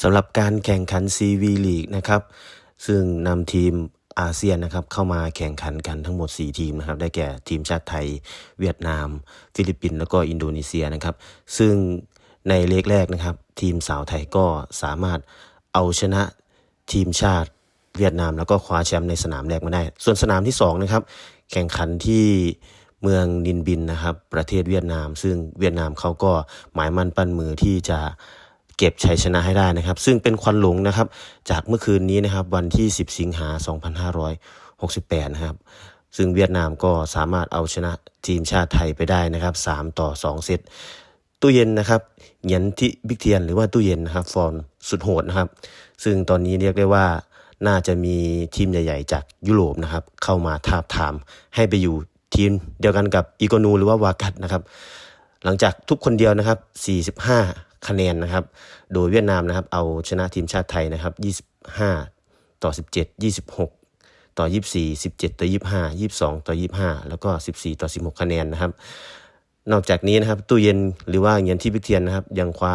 สำหรับการแข่งขัน CV League นะครับซึ่งนำทีมอาเซียนนะครับเข้ามาแข่งขันกันทั้งหมด 4 ทีมนะครับได้แก่ทีมชาติไทย เวียดนาม ฟิลิปปินส์แล้วก็อินโดนีเซียนะครับ ซึ่งในเลกแรกนะครับ ทีมสาวไทยก็สามารถเอาชนะทีมชาติเวียดนามแล้วก็คว้าแชมป์ในสนามแรกมาได้ ส่วนสนามที่สองนะครับแข่งขันที่เมืองนินบินนะครับ ประเทศเวียดนาม ซึ่งเวียดนามเขาก็หมายมั่นปั้นมือที่จะ เก็บชัยชนะให้ได้นะครับ ซึ่งเป็นควันหลงนะครับ จากเมื่อคืนนี้นะครับ วันที่ 10 สิงหา 2568 นะครับ ซึ่งเวียดนามก็สามารถเอาชนะทีมชาติไทยไปได้นะครับ 3 ต่อ 2 เซตตู้เย็นนะครับเหงียนทิบิ๊กเทียนหรือว่าตู้เย็นนะครับฟอร์มสุดโหดนะครับ ซึ่งตอนนี้เรียกได้ว่าน่าจะมีทีมใหญ่ ๆ จากยุโรปนะครับ เข้ามาทาบทามให้ไปอยู่ทีมเดียวกันกับอีโกนูหรือว่าวากัดนะครับ หลังจากทุกคนเดียวนะครับ 45 คะแนนนะครับ โดยเวียดนามนะครับ เอาชนะทีมชาติไทยนะครับ 25 ต่อ 17 26 ต่อ 24 17 ต่อ 25 22 ต่อ 25 แล้วก็ 14 ต่อ 16 คะแนนนะครับนอกจากนี้นะครับตู้เย็นหรือว่าเงียนที่พิเทียนนะครับ ยังคว้า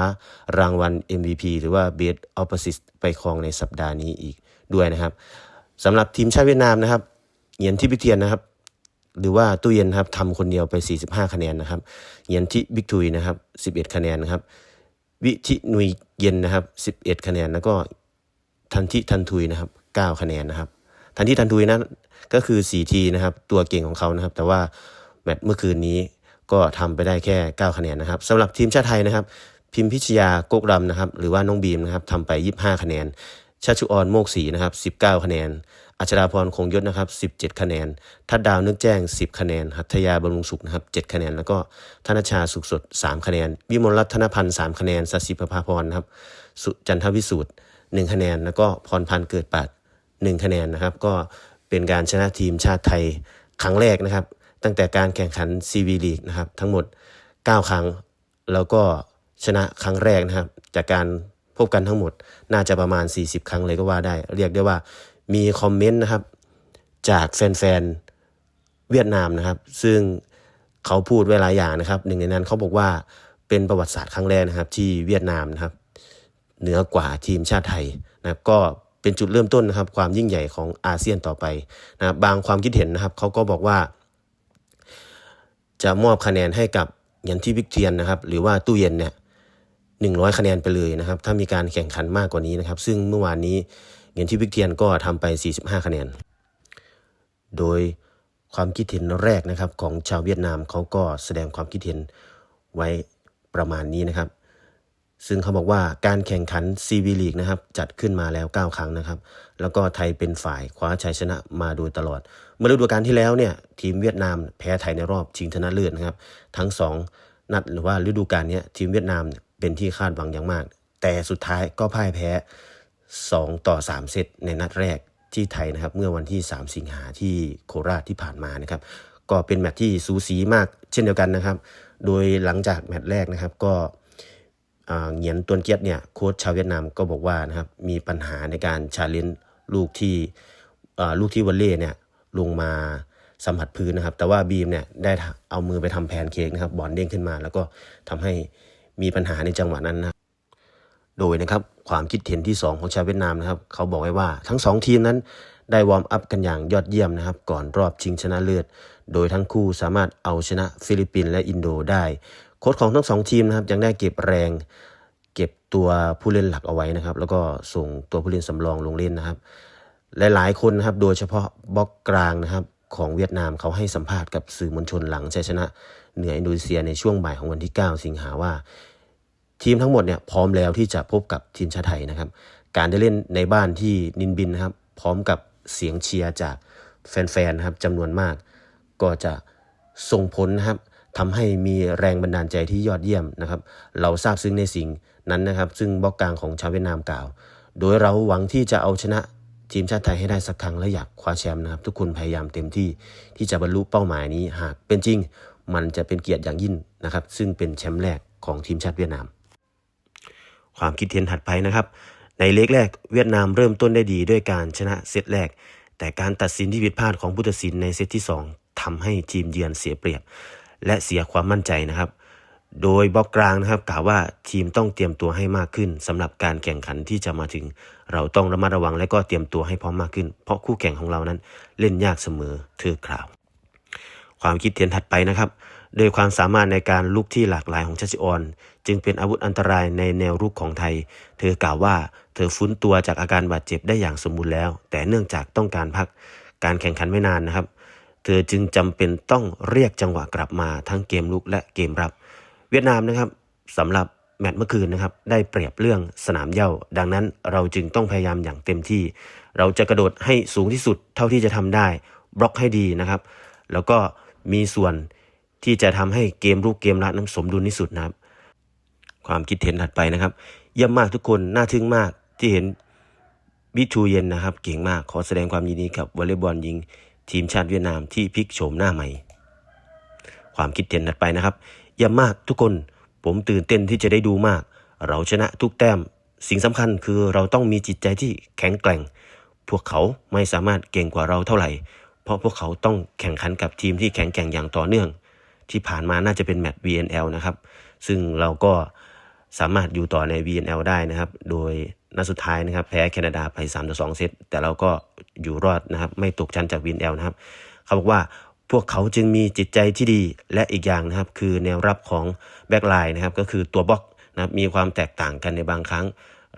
รางวัล MVP หรือว่า Best Opposite ไปครองในสัปดาห์นี้อีกด้วยนะครับสำหรับทีมชาติเวียดนามนะครับเงียนที่พิเทียนนะครับ หรือว่าตู้เย็นนะครับทำคนเดียวไป 45 คะแนนนะครับเย็นที่บิ๊กทุยนะครับ 11 คะแนนนะครับ วิทินุยเย็นนะครับ 11 คะแนน แล้วก็ทันทิทันทุยนะครับ 9 คะแนนนะครับ ทันทิทันทุยนั้นก็คือ 4 ทีนะครับ ตัวเก่งของเขานะครับ แต่ว่าแมตช์เมื่อคืนนี้ก็ทำไปได้แค่ 9 คะแนนนะครับสำหรับทีมชาติไทยนะครับ พิมพิชยาโกกรำนะครับ หรือว่าน้องบีมนะครับทำไป 25 คะแนนชัชชุออนโมกศรีนะครับ 19 คะแนน อัชราพรคงยศนะครับ 17 คะแนนทัดดาวนึกแจ้ง 10 คะแนนหัตยาบำรุงสุขนะครับ 7 คะแนน แล้วก็ธนชาสุขสด 3 คะแนน วิมลรัตนพันธ์ 3 คะแนนสัสิประภาพรนะครับสุจันทวิสูตร1คะแนน แล้วก็พรพันธ์เกิดปาด1คะแนนนะครับ ก็เป็นการชนะทีมชาติไทยครั้งแรกนะครับ ตั้งแต่การแข่งขัน CV League นะครับ ทั้งหมด 9 ครั้ง แล้วก็ชนะครั้งแรกนะครับ จากการพบกันทั้งหมดน่าจะประมาณ 40 ครั้งเลยก็ว่าได้ เรียกได้ว่า มีคอมเมนต์นะครับ จากแฟนๆเวียดนามนะครับ ซึ่งเขาพูดไว้หลายอย่างนะครับ หนึ่งในนั้นเขาบอกว่าเป็นประวัติศาสตร์ครั้งแรกนะครับ ที่เวียดนามนะครับ เหนือกว่าทีมชาติไทยนะครับ ก็เป็นจุดเริ่มต้นนะครับ ความยิ่งใหญ่ของอาเซียนต่อไปนะครับบางความคิดเห็นนะครับเขาก็บอกว่า จะมอบคะแนนให้กับยันที่วิกเทียนนะครับ หรือว่าตู้เย็นเนี่ยหนึ่งร้อยคะแนนไปเลยนะครับ ถ้ามีการแข่งขันมากกว่านี้นะครับ ซึ่งเมื่อวานนี้ ยันที่วิกเทียนก็ทำไป 45 คะแนน โดยความคิดเห็นแรกนะครับของชาวเวียดนามเขาก็แสดงความคิดเห็นไว้ประมาณนี้นะครับ ซึ่งเขาบอกว่าการแข่งขัน CV League นะครับจัดขึ้นมาแล้ว 9 ครั้งนะครับ แล้วก็ไทยเป็นฝ่ายคว้าชัยชนะมาโดยตลอด เมื่อฤดูกาลที่แล้วเนี่ยทีมเวียดนามแพ้ไทยในรอบชิงชนะเลิศนะครับ ทั้ง 2 นัดหรือว่าฤดูกาลนี้ทีมเวียดนามเป็นที่คาดหวังอย่างมาก แต่สุดท้ายก็พ่ายแพ้ 2 ต่อ 3 เซตในนัดแรกที่ไทยนะครับเมื่อวันที่ 3 สิงหาที่โคราชที่ผ่านมานะครับก็เป็นแมตช์ที่สูสีมากเช่นเดียวกันนะครับ โดยหลังจากแมตช์แรกนะครับก็เหงียนตวนเกียรติเนี่ยโค้ชชาวเวียดนามก็บอกว่านะครับมีปัญหาในการชาเลนจ์ลูกที่ลูกที่วอลเล่เนี่ยลงมาสัมผัสพื้นนะครับ แต่ว่าบีมเนี่ยได้เอามือไปทำแพนเค้กนะครับบอลเด้งขึ้นมา แล้วก็ทำให้มีปัญหาในจังหวะนั้นนะโดยนะครับ ความคิดเห็นที่ 2 ของชาวเวียดนามนะครับ เขาบอกไว้ว่าทั้ง 2 ทีมนั้นได้วอร์มอัพกันอย่างยอดเยี่ยมนะครับ ก่อนรอบชิงชนะเลิศโดยทั้งคู่สามารถเอาชนะฟิลิปปินส์และอินโดได้ โค้ชของทั้งสองทีมนะครับยังได้เก็บแรงเก็บตัวผู้เล่นหลักเอาไว้นะครับ แล้วก็ส่งตัวผู้เล่นสำรองลงเล่นนะครับหลายๆคนนะครับโดยเฉพาะบล็อกกลางนะครับของเวียดนามเขาให้สัมภาษณ์กับสื่อมวลชนหลังชัยชนะ เหนืออินโดนีเซียในช่วงบ่ายของวันที่ 9 สิงหาว่า ทีมทั้งหมดเนี่ยพร้อมแล้วที่จะพบกับทีมชาติไทยนะครับ การได้เล่นในบ้านที่นินบินนะครับ พร้อมกับเสียงเชียร์จากแฟนๆนะครับจำนวนมาก ก็จะส่งผลนะครับทำให้มีแรงบันดาลใจที่ยอดเยี่ยมนะครับ เราทราบซึ้งในสิ่งนั้นนะครับ ซึ่งบล็อกกลางของชาวเวียดนามกล่าว โดยเราหวังที่จะเอาชนะทีมชาติไทยให้ได้สักครั้งและอยากคว้าแชมป์นะครับ ทุกคนพยายามเต็มที่ที่จะบรรลุเป้าหมายนี้หากเป็นจริง มันจะเป็นเกียรติอย่างยิ่งนะครับ ซึ่งเป็นแชมป์แรกของทีมชาติเวียดนาม ความคิดเห็นถัดไปนะครับ ในเล็กแรกเวียดนามเริ่มต้นได้ดีด้วยการชนะเซตแรก แต่การตัดสินที่ผิดพลาดของผู้ตัดสินในเซตที่ 2ทำให้ทีมเยือนเสียเปรียบ และเสียความมั่นใจนะครับ โดยบล็อกกลางนะครับกล่าวว่าทีมต้องเตรียมตัวให้มากขึ้นสำหรับการแข่งขันที่จะมาถึง เราต้องระมัดระวังและก็เตรียมตัวให้พร้อมมากขึ้น เพราะคู่แข่งของเรานั้นเล่นยากเสมอเธอกล่าว ความคิดเห็นถัดไปนะครับ โดยความสามารถในการลุกที่หลากหลายของชัชออน จึงเป็นอาวุธอันตรายในแนวรุกของไทย เธอกล่าวว่าเธอฟื้นตัวจากอาการบาดเจ็บได้อย่างสมบูรณ์แล้ว แต่เนื่องจากต้องการพักการแข่งขันไม่นานนะครับ เธอจึงจำเป็นต้องเรียกจังหวะกลับมาทั้งเกมลุกและเกมรับ เวียดนามนะครับสำหรับแมตช์เมื่อคืนนะครับได้เปรียบเรื่องสนามเย้าดังนั้นเราจึงต้องพยายามอย่างเต็มที่ เราจะกระโดดให้สูงที่สุดเท่าที่จะทำได้ บล็อกให้ดีนะครับ แล้วก็มีส่วน ที่จะทำให้เกมรุกเกมรับนั้นสมดุลที่สุดนะครับ ความคิดเห็นถัดไปนะครับ เยี่ยมมากทุกคนน่าทึ่งมากที่เห็นบิทูเย็นนะครับ เก่งมากขอแสดงความยินดีกับวอลเลย์บอลหญิง ทีมชาติเวียดนามที่พลิกโฉมหน้าใหม่ ความคิดเห็นถัดไปนะครับ เยี่ยมมากทุกคนผมตื่นเต้นที่จะได้ดูมาก เราชนะทุกแต้ม สิ่งสำคัญคือเราต้องมีจิตใจที่แข็งแกร่ง พวกเขาไม่สามารถเก่งกว่าเราเท่าไหร่ เพราะพวกเขาต้องแข่งขันกับทีมที่แข็งแกร่งอย่างต่อเนื่อง ที่ผ่านมาน่าจะเป็นแมตช์ VNL นะครับ ซึ่งเราก็สามารถอยู่ต่อใน VNL ได้นะครับ โดยนัดสุดท้ายนะครับแพ้แคนาดาไป3ต่อ2เซตแต่เราก็อยู่รอดนะครับ ไม่ตกชั้นจาก VNL นะครับ เขาบอกว่าพวกเขาจึงมีจิตใจที่ดีและอีกอย่างนะครับ คือแนวรับของแบ็กไลน์นะครับ ก็คือตัวบล็อกนะครับมีความแตกต่างกันในบางครั้ง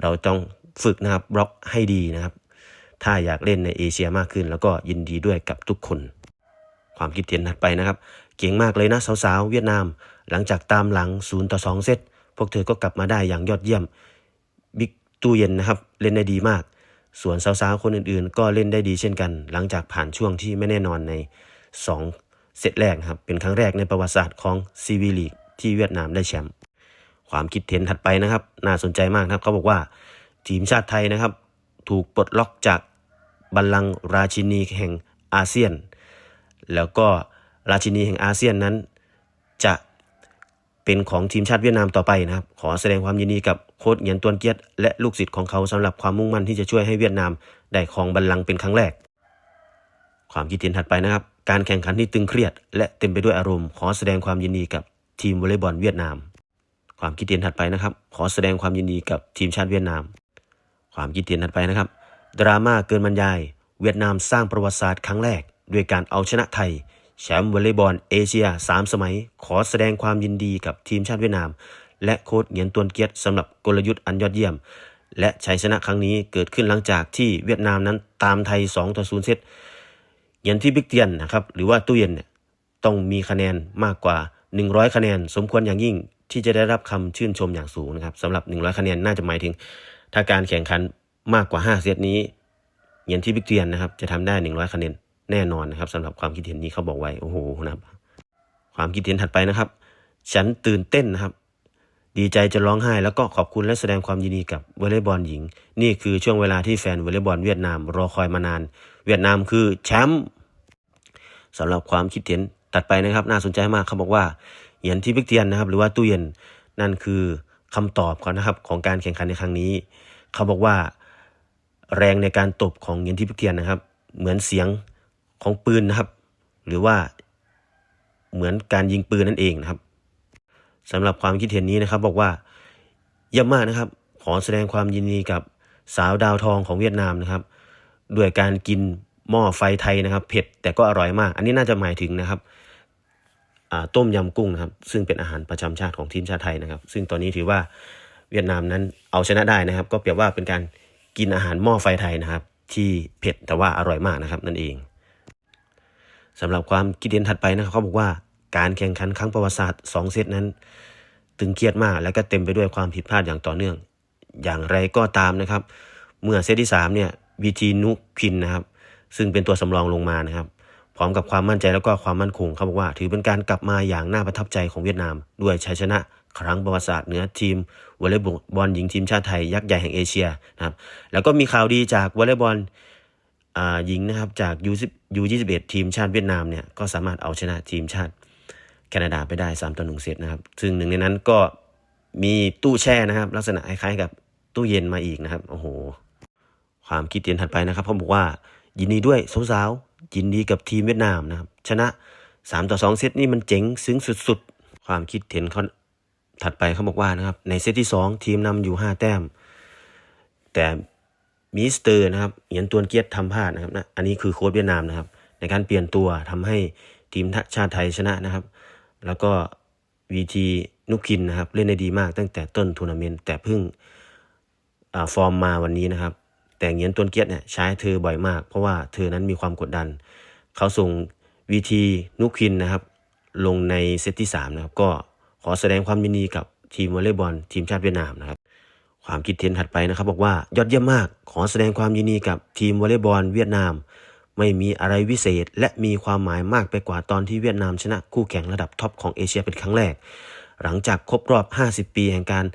เราต้องฝึกนะครับบล็อกให้ดีนะครับ ถ้าอยากเล่นในเอเชียมากขึ้น แล้วก็ยินดีด้วยกับทุกคน ความคิดเห็นถัดไปนะครับ เก่งมากเลยนะสาวๆเวียดนาม หลังจากตามหลัง0ต่อ2เซตพวกเธอก็กลับมาได้อย่างยอดเยี่ยมบิ๊กตู้เย็นนะครับเล่นได้ดีมาก ส่วนสาวๆคนอื่นๆ ก็เล่นได้ดีเช่นกัน หลังจากผ่านช่วงที่ไม่แน่นอนใน 2 เซตแรกครับเป็นครั้งแรกในประวัติศาสตร์ของซีวีลีกที่เวียดนามได้แชมป์ความคิดเห็นถัดไปนะครับ น่าสนใจมากนะครับเขาบอกว่าทีมชาติไทยนะครับ ถูกปลดล็อกจากบัลลังก์ราชินีแห่งอาเซียน แล้วก็ราชินีแห่งอาเซียนนั้น จะเป็นของทีมชาติเวียดนามต่อไปนะครับ ขอแสดงความยินดีกับโค้ชเหงียนตวนเกียรติและลูกศิษย์ของเขาสำหรับความมุ่งมั่นที่จะช่วยให้เวียดนามได้ครองบัลลังก์เป็นครั้งแรก ความคิดเห็นถัดไปนะครับ การแข่งขันที่ตึงเครียด และเต็มไปด้วยอารมณ์ ขอแสดงความยินดีกับทีมวอลเลย์บอลเวียดนาม ความคิดเห็นถัดไปนะครับ ขอแสดงความยินดีกับทีมชาติเวียดนาม ความคิดเห็นถัดไปนะครับ ดราม่าเกินบรรยาย เวียดนามสร้างประวัติศาสตร์ครั้งแรก ด้วยการเอาชนะไทย แชมป์วอลเลย์บอลเอเชีย 3 สมัย ขอแสดงความยินดีกับทีมชาติเวียดนาม และโค้ชเหงียนตวนเกียรติสำหรับกลยุทธ์อันยอดเยี่ยม และชัยชนะครั้งนี้เกิดขึ้นหลังจากที่เวียดนามนั้นตามไทย 2 ต่อ 0 เซตเหงียนที่บิ๊กเตียนนะครับหรือว่าตู้เย็นเนี่ยต้องมีคะแนนมากกว่า 100 คะแนน สมควรอย่างยิ่งที่จะได้รับคำชื่นชมอย่างสูงนะครับสำหรับ 100 คะแนนน่าจะหมายถึง ถ้าการแข่งขันมากกว่า 5 เซตนี้เหงียนที่บิ๊กเตียนนะครับจะทำได้ 100 คะแนน แน่นอนนะครับสำหรับความคิดเห็นนี้เขาบอกไว้โอ้โหนะครับ ความคิดเห็นถัดไปนะครับ ฉันตื่นเต้นนะครับ ดีใจจะร้องไห้ แล้วก็ขอบคุณและแสดงความยินดีกับวอลเลย์บอลหญิง นี่คือช่วงเวลาที่แฟนวอลเลย์บอลเวียดนามรอคอยมานาน เวียดนามคือแชมป์สำหรับความคิดเห็นตัดไปนะครับ น่าสนใจมากเขาบอกว่าเหรียญที่บิ๊กเตียนนะครับ หรือว่าตู้เย็นนั่นคือคำตอบก่อนะครับของการแข่งขันในครั้งนี้ เขาบอกว่าแรงในการตบของเหรียญที่บิ๊กเตียนนะครับ เหมือนเสียง ของปืนนะครับ หรือว่าเหมือนการยิงปืนนั่นเองนะครับสำหรับความคิดเห็นนี้นะครับ บอกว่าเยี่ยมมากนะครับ ขอแสดงความยินดีกับสาวดาวทองของเวียดนามนะครับ ด้วยการกินหม้อไฟไทยนะครับ เผ็ดแต่ก็อร่อยมาก อันนี้น่าจะหมายถึงนะครับต้มยำกุ้งนะครับ ซึ่งเป็นอาหารประจำชาติของทีมชาติไทยนะครับ ซึ่งตอนนี้ถือว่าเวียดนามนั้นเอาชนะได้นะครับ ก็เปรียบว่าเป็นการกินอาหารหม้อไฟไทยนะครับ ที่เผ็ดแต่ว่าอร่อยมากนะครับนั่นเอง สำหรับความคิดเห็นถัดไปนะครับเขาบอกว่าการแข่งขันครั้งประวัติศาสตร์2เซตนั้น ตึงเครียดมากและก็เต็มไปด้วยความผิดพลาดอย่างต่อเนื่อง อย่างไรก็ตามนะครับ เมื่อเซตที่3เนี่ยวีทีนุคินนะครับ ซึ่งเป็นตัวสำรองลงมานะครับ พร้อมกับความมั่นใจแล้วก็ความมั่นคงเขาบอกว่า ถือเป็นการกลับมาอย่างน่าประทับใจของเวียดนาม ด้วยชัยชนะครั้งประวัติศาสตร์เหนือทีมวอลเลย์บอลหญิงทีมชาติไทยยักษ์ใหญ่แห่งเอเชียนะครับแล้วก็มีข่าวดีจากวอลเลย์บอล หญิงนะครับจาก U21 ทีมชาติเวียดนามเนี่ยก็สามารถเอาชนะทีมชาติแคนาดาไปได้ 3 ต่อ 1 เซตนะครับ ซึ่งหนึ่งในนั้นก็มีตู้แช่นะครับ ลักษณะคล้ายๆกับตู้เย็นมาอีกนะครับ โอ้โห ความคิดเห็นถัดไปนะครับเขาบอกว่ายินดีด้วยสาวๆยินดีกับทีมเวียดนามนะครับ ชนะ 3 ต่อ 2 เซตนี่มันเจ๋งซึ้งสุดๆ ความคิดเห็นเขาถัดไปเขาบอกว่านะครับในเซตที่ 2 ทีมนำอยู่ 5 แต้ม แต่ มิสเตอร์นะครับเหยียนตวนเกียรติทำพลาดนะครับนะอันนี้คือโค้ชเวียดนามนะครับ ในการเปลี่ยนตัวทำให้ทีมชาติไทยชนะนะครับ แล้วก็วีทีนุกินนะครับ เล่นได้ดีมากตั้งแต่ต้นทัวร์นาเมนต์แต่เพิ่งอฟอร์มมาวันนี้นะครับ แต่เหงียนตวนเกียรติเนี่ยใช้เธอบ่อยมาก เพราะว่าเธอนั้นมีความกดดัน เขาส่งวีทีนุกินนะครับ ลงในเซตที่3นะครับก็ขอแสดงความยินดีกับทีมวอลเลย์บอลทีมชาติเวียดนามนะครับ ความคิดเห็นถัดไปนะครับ บอกว่ายอดเยี่ยมมากขอแสดงความยินดีกับทีมวอลเลย์บอลเวียดนาม ไม่มีอะไรวิเศษ และมีความหมายมากไปกว่าตอนที่เวียดนามชนะคู่แข่งระดับท็อปของเอเชียเป็นครั้งแรก หลังจากครบรอบ 50 ปีแห่งการ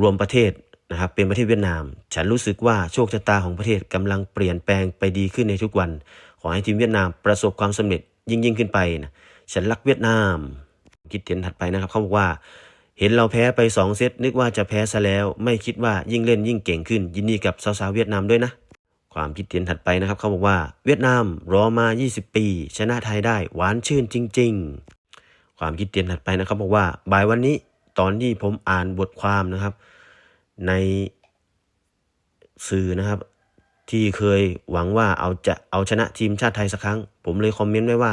รวมประเทศนะครับเป็นประเทศเวียดนาม ฉันรู้สึกว่าโชคชะตาของประเทศกำลังเปลี่ยนแปลงไปดีขึ้นในทุกวัน ขอให้ทีมเวียดนามประสบความสำเร็จยิ่งยิ่งขึ้นไปนะฉันรักเวียดนาม คิดเห็นถัดไปนะครับเขาบอกว่า เห็นเราแพ้ไป 2 เซตนึกว่าจะแพ้ซะแล้ว ไม่คิดว่ายิ่งเล่นยิ่งเก่งขึ้น ยินดีกับสาวๆเวียดนามด้วยนะ ความคิดเห็นถัดไปนะครับเขาบอกว่า เวียดนามรอมา 20 ปี ชนะไทยได้หวานชื่นจริง ๆ ความคิดเห็นถัดไปนะครับบอกว่าบ่ายวันนี้ตอนที่ผมอ่านบทความนะครับ ในสื่อนะครับ ที่เคยหวังว่าเอาจะเอาชนะทีมชาติไทยสักครั้ง ผมเลยคอมเมนต์ไว้ว่า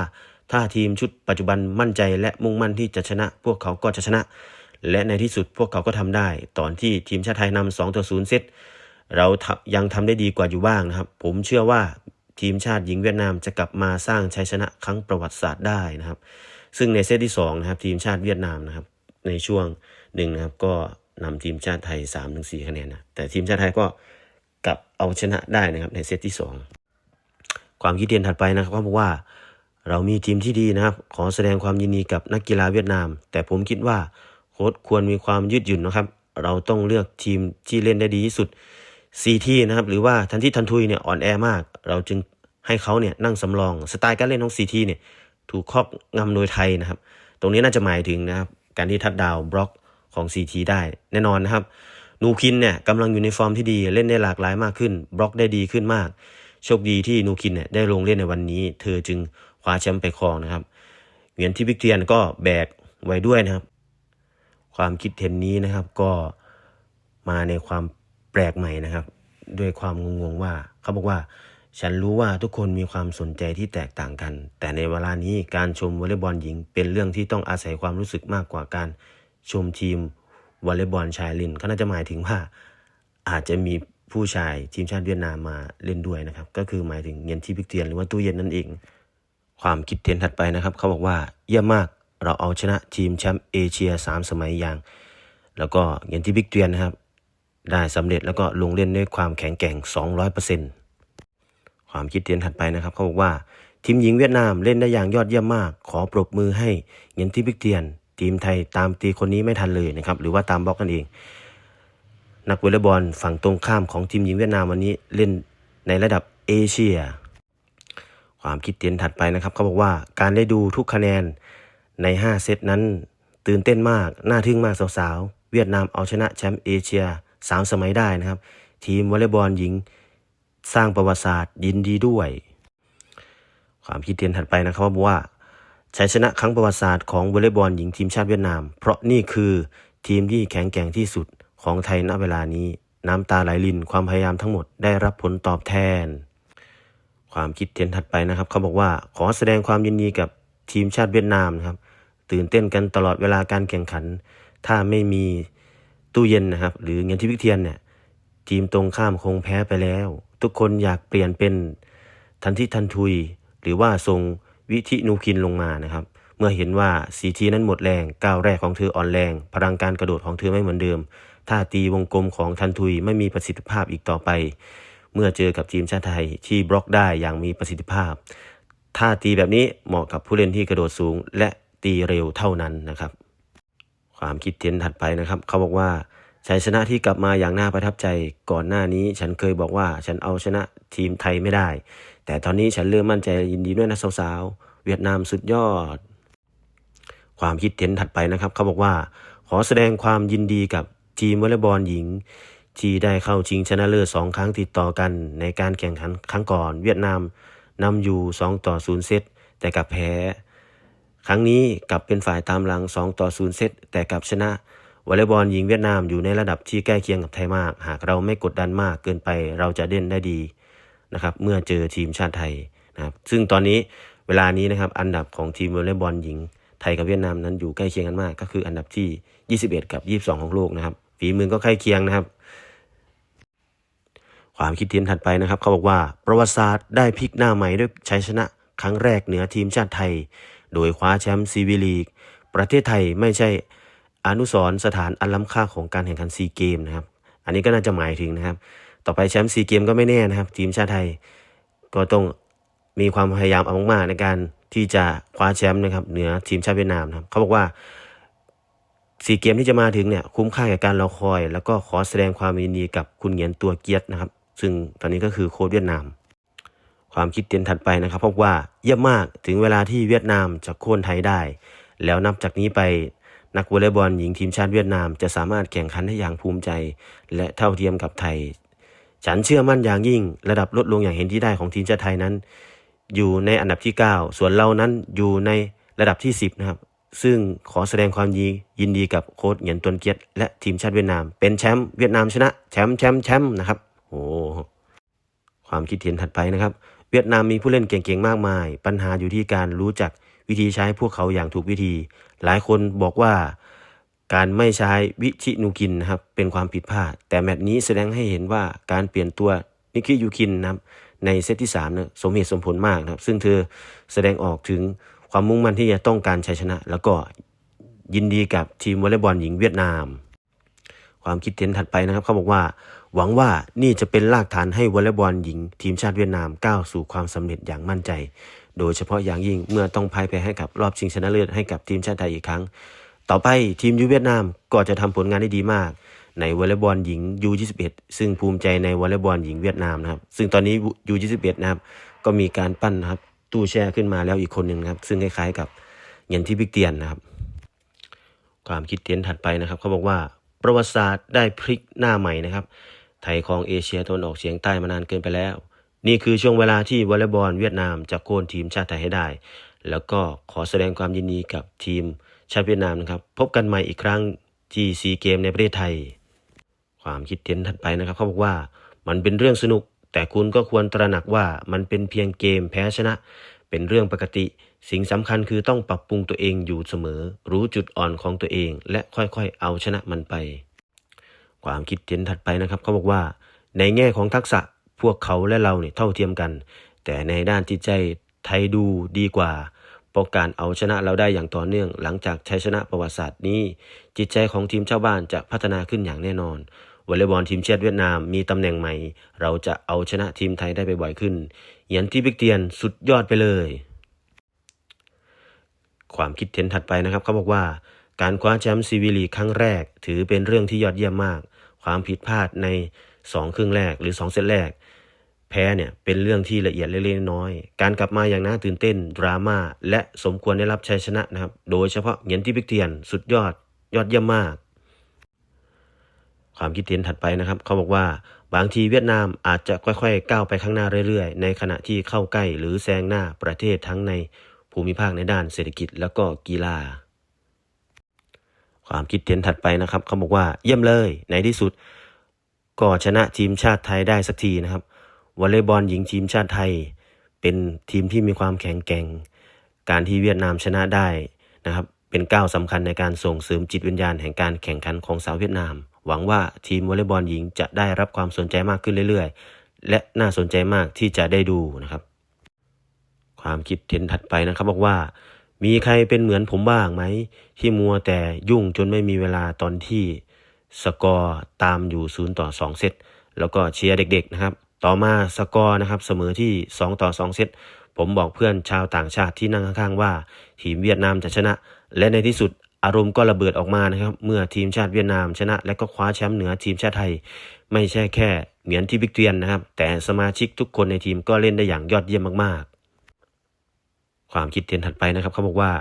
ถ้าทีมชุดปัจจุบันมั่นใจและมุ่งมั่นที่จะชนะ พวกเขาก็จะชนะ และในที่สุดพวกเขาก็ทำได้ ตอนที่ทีมชาติไทยนำ2ต่อ0เซตเรายังทำได้ดีกว่าอยู่บ้างนะครับ ผมเชื่อว่าทีมชาติหญิงเวียดนามจะกลับมาสร้างชัยชนะครั้งประวัติศาสตร์ได้นะครับ ซึ่งในเซตที่2นะครับทีมชาติเวียดนามนะครับ ในช่วงหนึ่งนะครับก็นำทีมชาติไทย3-4ถึงคะแนนนะแต่ทีมชาติไทยก็กลับเอาชนะได้นะครับในเซตที่ 2 ความคิดเห็นถัดไปนะครับเขาบอกว่าเรามีทีมที่ดีนะครับ ขอแสดงความยินดีกับนักกีฬาเวียดนาม แต่ผมคิดว่า ค้ชควรมีความยืดหยุ่นนะครับ เราต้องเลือกทีมที่เล่นได้ดีที่สุดซีที่นะครับหรือว่าทันที่ทันทุยเนี่ยอ่อนแอมาก เราจึงให้เขาเนี่ยนั่งสำรองสไตล์การเล่นของซีทีเนี่ยถูกครอบงำโดยไทยนะครับ ตรงนี้น่าจะหมายถึงนะครับการที่ทัดดาวบล็อกของซีทีได้ แน่นอนนะครับนูคินเนี่ยกำลังอยู่ในฟอร์มที่ดีเล่นได้หลากหลายมากขึ้น บล็อกได้ดีขึ้นมาก โชคดีที่นูคินเนี่ยได้ลงเล่นในวันนี้ เธอจึงคว้าแชมป์ไปครองนะครับเหรียญที่วิกเทียนก็แบกไว้ด้วยนะครับ ความคิดเห็นนี้นะครับก็มาในความแปลกใหม่นะครับ ด้วยความงงๆว่าเขาบอกว่า ฉันรู้ว่าทุกคนมีความสนใจที่แตกต่างกัน แต่ในเวลานี้การชมวอลเลย์บอลหญิง เป็นเรื่องที่ต้องอาศัยความรู้สึกมากกว่าการชมทีมวอลเลย์บอลชายเล่นก็น่าจะหมายถึงว่าอาจจะมีผู้ชายทีมชาติเวียดนามมาเล่นด้วยนะครับ ก็คือหมายถึงเงินที่พิกเตียนหรือว่าตู้เย็นนั่นเอง ความคิดเห็นถัดไปนะครับ เขาบอกว่าเยี่ยมมาก เราเอาชนะทีมแชมป์เอเชีย 3 สมัยอย่าง แล้วก็เงินที่พิกเตียนนะครับ ได้สำเร็จแล้วก็ลงเล่นด้วยความแข็งแกร่ง 200%ความคิดเห็นถัดไปนะครับเขาบอกว่าทีมหญิงเวียดนามเล่นได้อย่างยอดเยี่ยมมาก ขอปรบมือให้เงินที่พิกเตียน ทีมไทยตามตีคนนี้ไม่ทันเลยนะครับ หรือว่าตามบล็อกกันเอง นักวอลเลย์บอลฝั่งตรงข้ามของทีมหญิงเวียดนามวันนี้เล่นในระดับเอเชีย ความคิดเห็นถัดไปนะครับเขาบอกว่าการได้ดูทุกคะแนน ใน 5 เซตนั้น ตื่นเต้นมาก น่าทึ่งมากสาวๆ เวียดนามเอาชนะแชมป์เอเชีย 3 สมัยได้นะครับ ทีมวอลเลย์บอลหญิง สร้างประวัติศาสตร์ยินดีด้วย ความคิดเห็นถัดไปนะครับบอกว่าชัยชนะครั้งประวัติศาสตร์ของวอลเลย์บอลหญิงทีมชาติเวียดนาม เพราะนี่คือทีมที่แข็งแกร่งที่สุดของไทยณเวลานี้ น้ำตาไหลลินความพยายามทั้งหมดได้รับผลตอบแทน ความคิดเห็นถัดไปนะครับ เขาบอกว่าขอแสดงความยินดีกับ ทีมชาติเวียดนามนะครับ ตื่นเต้นกันตลอดเวลาการแข่งขัน ถ้าไม่มีตู้เย็นนะครับ หรือเงินที่วิเทียนเนี่ยทีมตรงข้ามคงแพ้ไปแล้ว ทุกคนอยากเปลี่ยนเป็นทันทีทันทุย หรือว่าส่งวิธินูคินลงมานะครับ เมื่อเห็นว่าสีทีนั้นหมดแรงก้าวแรกของเธออ่อนแรง พลังการกระโดดของเธอไม่เหมือนเดิมท่าตีวงกลมของทันทุยไม่มีประสิทธิภาพอีกต่อไป เมื่อเจอกับทีมชาติไทยที่บล็อกได้อย่างมีประสิทธิภาพ ท่าตีแบบนี้เหมาะกับผู้เล่นที่กระโดดสูง และตีเร็วเท่านั้นนะครับ ความคิดเห็นถัดไปนะครับ เขาบอกว่าชัยชนะที่กลับมาอย่างน่าประทับใจก่อนหน้านี้ ฉันเคยบอกว่าฉันเอาชนะทีมไทยไม่ได้ แต่ตอนนี้ฉันเริ่มมั่นใจยินดีด้วยนะสาวๆเวียดนามสุดยอด ความคิดเห็นถัดไปนะครับ เขาบอกว่า ขอแสดงความยินดีกับทีมวอลเลย์บอลหญิง ที่ได้เข้าชิงชนะเลิศสองครั้งติดต่อกันในการแข่งขันครั้งก่อน เวียดนาม นำอยู่ 2 ต่อ 0 เซตแต่กลับแพ้ ครั้งนี้กลับเป็นฝ่ายตามหลัง 2 ต่อ 0 เซตแต่กลับชนะวอลเลย์บอลหญิงเวียดนามอยู่ในระดับที่ใกล้เคียงกับไทยมาก หากเราไม่กดดันมากเกินไปเราจะเล่นได้ดีนะครับเมื่อเจอทีมชาติไทยนะครับซึ่งตอนนี้เวลานี้นะครับอันดับของทีมวอลเลย์บอลหญิงไทยกับเวียดนามนั้นอยู่ใกล้เคียงกันมาก ก็คืออันดับที่ 21 กับ 22 ของโลกนะครับฝีมือก็ใกล้เคียงนะครับ ความคิดเห็นถัดไปนะครับ เขาบอกว่าประวัติศาสตร์ได้พลิกหน้าใหม่ด้วยชัยชนะครั้งแรกเหนือทีมชาติไทย โดยคว้าแชมป์ซีวีลีก ประเทศไทยไม่ใช่อนุสรสถานอันล้ำค่าของการแข่งขันซีเกมนะครับ อันนี้ก็น่าจะหมายถึงนะครับ ต่อไปแชมป์ซีเกมก็ไม่แน่นะครับ ทีมชาติไทย ก็ต้องมีความพยายามเอามากๆในการที่จะคว้าแชมป์นะครับเหนือทีมชาติเวียดนามนะครับเขาบอกว่าสี่เกมที่จะมาถึงเนี่ยคุ้มค่ากับการรอคอย แล้วก็ขอแสดงความยินดีกับคุณเหงียนตัวเกียรตินะครับ ซึ่งตอนนี้ก็คือโค้ชเวียดนาม ความคิดเห็นถัดไปนะครับพบว่าเยี่ยมมากถึงเวลาที่เวียดนามจะโค่นไทยได้ แล้วนับจากนี้ไปนักวอลเลย์บอลหญิงทีมชาติเวียดนามจะสามารถแข่งขันได้อย่างภูมิใจ และเท่าเทียมกับไทย ฉันเชื่อมั่นอย่างยิ่ง ระดับลดลงอย่างเห็นที่ได้ของทีมชาติไทยนั้น อยู่ในอันดับที่ 9 ส่วนเรานั้นอยู่ในระดับที่ 10 นะครับ ซึ่งขอแสดงความยินยินดีกับโค้ชเหงียนตวนเกียรติและทีมชาติเวียดนาม เป็นแชมป์เวียดนามชนะแชมป์แชมป์แชมป์นะครับ โอ้ความคิดเห็นถัดไปนะครับ เวียดนามมีผู้เล่นเก่งๆมากมาย ปัญหาอยู่ที่การรู้จักวิธีใช้พวกเขาอย่างถูกวิธี หลายคนบอกว่าการไม่ใช้วิชินูคินนะครับเป็นความผิดพลาด แต่แมตช์นี้แสดงให้เห็นว่าการเปลี่ยนตัวนิกิยูคินนะครับในเซตที่3เนี่ยสมเหตุสมผลมากนะครับ ซึ่งเธอแสดงออกถึงความมุ่งมั่นที่จะต้องการชัยชนะ แล้วก็ยินดีกับทีมวอลเลย์บอลหญิงเวียดนาม ความคิดเห็นถัดไปนะครับ เขาบอกว่า หวังว่านี่จะเป็นรากฐานให้วอลเลย์บอลหญิง ทีมชาติเวียดนามก้าวสู่ความสำเร็จอย่างมั่นใจ โดยเฉพาะอย่างยิ่งเมื่อต้องพ่ายแพ้ให้กับรอบชิงชนะเลิศให้กับทีมชาติไทยอีกครั้ง ต่อไปทีมยูเวียดนามก็จะทำผลงานได้ดีมาก ในวอลเลย์บอลหญิง U21 ซึ่งภูมิใจในวอลเลย์บอลหญิงเวียดนามนะครับซึ่งตอนนี้ U21 นะครับก็มีการปั้นนะครับตู้แช่ขึ้นมาแล้วอีกคนหนึ่งนะครับ ซึ่งคล้ายๆกับเงินที่พิกเตียนนะครับ ความคิดเห็นถัดไปนะครับเขาบอกว่าประวัติศาสตร์ได้พลิกหน้าใหม่นะครับ ไทยของเอเชียตะวันออกเฉียงใต้มานานเกินไปแล้ว นี่คือช่วงเวลาที่วอลเลย์บอลเวียดนามจะโค่นทีมชาติไทยให้ได้ แล้วก็ขอแสดงความยินดีกับทีมชาติเวียดนามนะครับ พบกันใหม่อีกครั้งที่ซีเกมในประเทศไทย ความคิดเห็นถัดไปนะครับเขาบอกว่ามันเป็นเรื่องสนุก แต่คุณก็ควรตระหนักว่ามันเป็นเพียงเกมแพ้ชนะ เป็นเรื่องปกติ สิ่งสำคัญคือต้องปรับปรุงตัวเองอยู่เสมอ รู้จุดอ่อนของตัวเอง และค่อยๆ เอาชนะมันไป ความคิดเห็นถัดไปนะครับเขาบอกว่า ในแง่ของทักษะพวกเขาและเราเนี่ยเท่าเทียมกัน แต่ในด้านจิตใจไทยดูดีกว่าเพราะการเอาชนะเราได้อย่างต่อเนื่อง หลังจากชัยชนะประวัติศาสตร์นี้ จิตใจของทีมเจ้าบ้านจะพัฒนาขึ้นอย่างแน่นอนวอลเลย์บอลทีมชาติเวียดนามมีตำแหน่งใหม่ เราจะเอาชนะทีมไทยได้บ่อยขึ้นเหยียนที่บิ๊กเตียนสุดยอดไปเลย ความคิดเห็นถัดไปนะครับเขาบอกว่า การคว้าแชมป์ซีวีลีกครั้งแรก ถือเป็นเรื่องที่ยอดเยี่ยมมาก ความผิดพลาดใน 2 ครึ่งแรกหรือ 2 เซตแรก แพ้เนี่ยเป็นเรื่องที่ละเอียดเล็กๆน้อยๆการกลับมาอย่างน่าตื่นเต้นดราม่าและสมควรได้รับชัยชนะนะครับ โดยเฉพาะเหงียนที่บิ๊กเตียนสุดยอดยอดเยี่ยมมาก ความคิดเห็นถัดไปนะครับ เขาบอกว่าบางทีเวียดนามอาจจะค่อยๆ ก้าวไปข้างหน้าเรื่อยๆ ในขณะที่เข้าใกล้หรือแซงหน้าประเทศทั้งในภูมิภาคในด้านเศรษฐกิจ แล้วก็กีฬา ความคิดเห็นถัดไปนะครับเขาบอกว่าเยี่ยมเลยในที่สุด ก็ชนะทีมชาติไทยได้สักทีนะครับวอลเลย์บอลหญิงทีมชาติไทย เป็นทีมที่มีความแข็งแกร่ง การที่เวียดนามชนะได้นะครับ เป็นก้าวสำคัญในการส่งเสริมจิตวิญญาณแห่งการแข่งขันของสาวเวียดนาม หวังว่าทีมวอลเลย์บอลหญิงจะได้รับความสนใจมากขึ้นเรื่อยๆ และน่าสนใจมากที่จะได้ดูนะครับ ความคิดเห็นถัดไปนะครับบอกว่า มีใครเป็นเหมือนผมบ้างไหม ที่มัวแต่ยุ่งจนไม่มีเวลาตอนที่สกอร์ตามอยู่ 0 ต่อ 2 เซตแล้วก็เชียร์เด็กๆนะครับ ต่อมาสกอร์นะครับเสมอที่ 2 ต่อ 2 เซตผมบอกเพื่อนชาวต่างชาติที่นั่งข้างๆ ว่า ทีมเวียดนามจะชนะ และในที่สุดอารมณ์ก็ระเบิดออกมานะครับ เมื่อทีมชาติเวียดนามชนะ และก็คว้าแชมป์เหนือทีมชาติไทย ไม่ใช่แค่เหมียนที่วิกเตียนนะครับ แต่สมาชิกทุกคนในทีมก็เล่นได้อย่างยอดเยี่ยมมากๆ ความคิดเห็นถัดไปนะครับเขาบอกว่า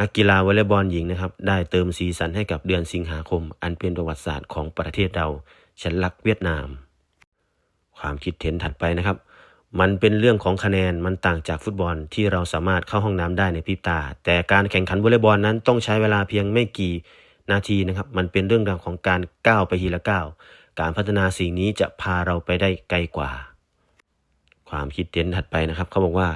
นักกีฬาวอลเลย์บอลหญิงนะครับได้เติมสีสันให้กับเดือนสิงหาคม อันเป็นประวัติศาสตร์ของประเทศเรา ฉันรักเวียดนาม ความคิดเห็นถัดไปนะครับ มันเป็นเรื่องของคะแนนมันต่างจากฟุตบอลที่เราสามารถเข้าห้องน้ำได้ในพริบตา แต่การแข่งขันวอลเลย์บอลนั้นต้องใช้เวลาเพียงไม่กี่นาทีนะครับ มันเป็นเรื่องราวของการก้าวไปทีละก้าวการพัฒนาสิ่งนี้จะพาเราไปได้ไกลกว่า ความคิดเห็นถัดไปนะครับ เขาบอกว่า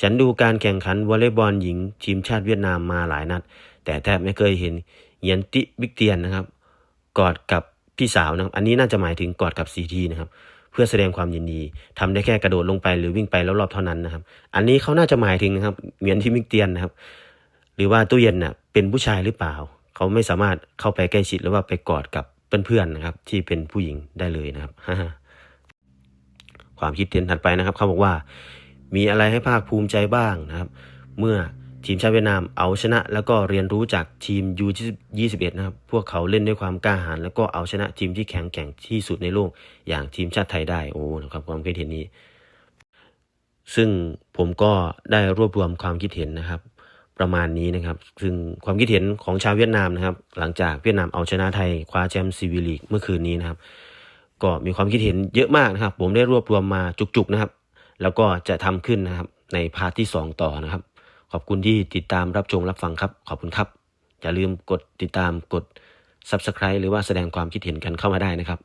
ฉันดูการแข่งขันวอลเลย์บอลหญิงทีมชาติเวียดนามมาหลายนัด แต่แทบไม่เคยเห็นเยียนติวิกเตียนนะครับ กอดกับพี่สาวนะครับอันนี้น่าจะหมายถึงกอดกับซีทีนะครับ เพื่อแสดงความยินดีทำได้แค่กระโดดลงไปหรือวิ่งไปรอบๆเท่านั้นนะครับ อันนี้เขาน่าจะหมายถึงนะครับเหมียนที่มิกเตียนนะครับ หรือว่าตู้เย็นน่ะเป็นผู้ชายหรือเปล่า เขาไม่สามารถเข้าไปใกล้ชิดหรือว่าไปกอดกับเพื่อนๆนะครับ ที่เป็นผู้หญิงได้เลยนะครับความคิดเห็นถัดไปนะครับ เขาบอกว่า มีอะไรให้ภาคภูมิใจบ้างนะครับ เมื่อทีมชาติเวียดนามเอาชนะ แล้วก็เรียนรู้จากทีม U21 นะครับ พวกเขาเล่นด้วยความกล้าหาญแล้วก็เอาชนะทีมที่แข็งแกร่งที่สุดในโลก อย่างทีมชาติไทยได้โอ้นะครับความคิดเห็นนี้ ซึ่งผมก็ได้รวบรวมความคิดเห็นนะครับ ประมาณนี้นะครับ ซึ่งความคิดเห็นของชาวเวียดนามนะครับ หลังจากเวียดนามเอาชนะไทยคว้าแชมป์ซีวีลีกเมื่อคืนนี้นะครับ ก็มีความคิดเห็นเยอะมากนะครับ ผมได้รวบรวมมาจุกๆนะครับ แล้วก็จะทำขึ้นนะครับในพาร์ทที่ 2 ต่อนะครับ ขอบคุณที่ติดตามรับชมรับฟังครับ ขอบคุณครับ อย่าลืมกดติดตามกด Subscribe หรือว่าแสดงความคิดเห็นกันเข้ามาได้นะครับ